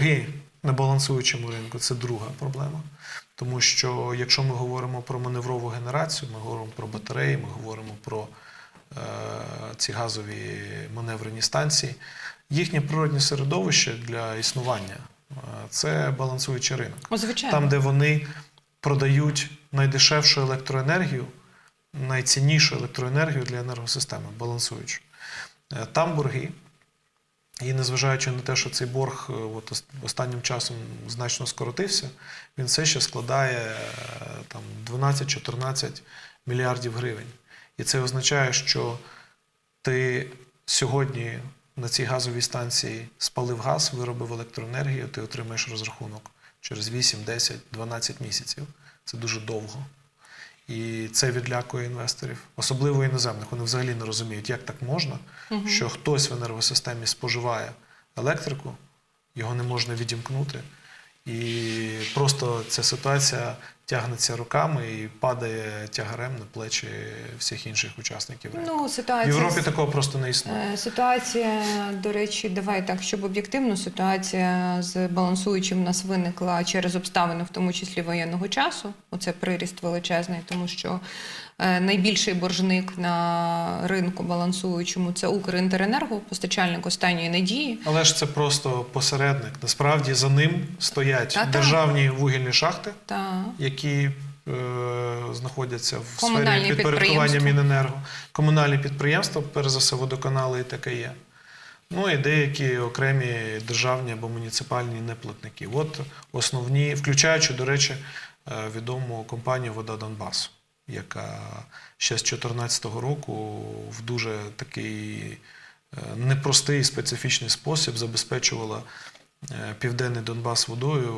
борги на балансуючому ринку це друга проблема. Тому що якщо ми говоримо про маневрову генерацію, ми говоримо про батареї, ми говоримо про е, ці газові маневрені станції, їхнє природне середовище для існування е, це балансуючий ринок. О, звичайно. Там, де вони продають найдешевшу електроенергію, найціннішу електроенергію для енергосистеми, балансуючу. Е, Там борги. І незважаючи на те, що цей борг е, от, останнім часом значно скоротився, він все ще складає е, там, 12-14 мільярдів гривень. І це означає, що ти сьогодні на цій газовій станції спалив газ, виробив електроенергію, ти отримаєш розрахунок через 8, 10, 12 місяців. Це дуже довго. І це відлякує інвесторів, особливо іноземних. Вони взагалі не розуміють, як так можна, що хтось в енергосистемі споживає електрику, його не можна відімкнути. І просто ця ситуація тягнеться руками і падає тягарем на плечі всіх інших учасників ринку. Ну, В Європі такого просто не існує. Е, Ситуація, до речі, давай так, щоб об'єктивно, ситуація з балансуючим нас виникла через обставини, в тому числі воєнного часу. Оце приріст величезний, тому що е, найбільший боржник на ринку балансуючому це Укрінтеренерго, постачальник останньої надії. Але ж це просто посередник. Насправді за ним стоять Та-та. державні вугільні шахти, Та які е, знаходяться в сфері підпорядкування. Міненерго, комунальні підприємства, перш за все, водоканали і таке є. Ну і деякі окремі державні або муніципальні неплатники. От основні, включаючи, до речі, е, відому компанію Вода Донбасу, яка ще з 2014 року в дуже такий е, непростий специфічний спосіб забезпечувала південний Донбас водою.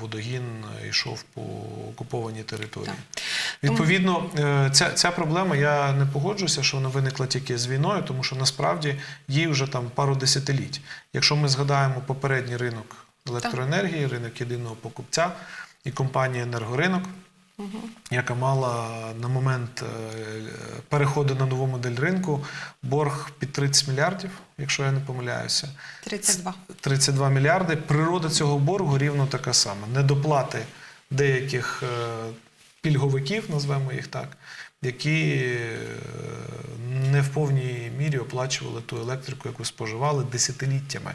Водогін йшов по окупованій території. Відповідно, е, ця, ця проблема, я не погоджуюся, що вона виникла тільки з війною, тому що насправді їй вже там пару десятиліть. Якщо ми згадаємо попередній ринок електроенергії, ринок єдиного покупця і компанії Енергоринок, яка мала на момент е, переходу на нову модель ринку борг під 30 мільярдів, якщо я не помиляюся. 32. 32 мільярди. Природа цього боргу рівно така сама. Недоплати деяких е, пільговиків, назвемо їх так, які е, не в повній мірі оплачували ту електрику, яку споживали десятиліттями.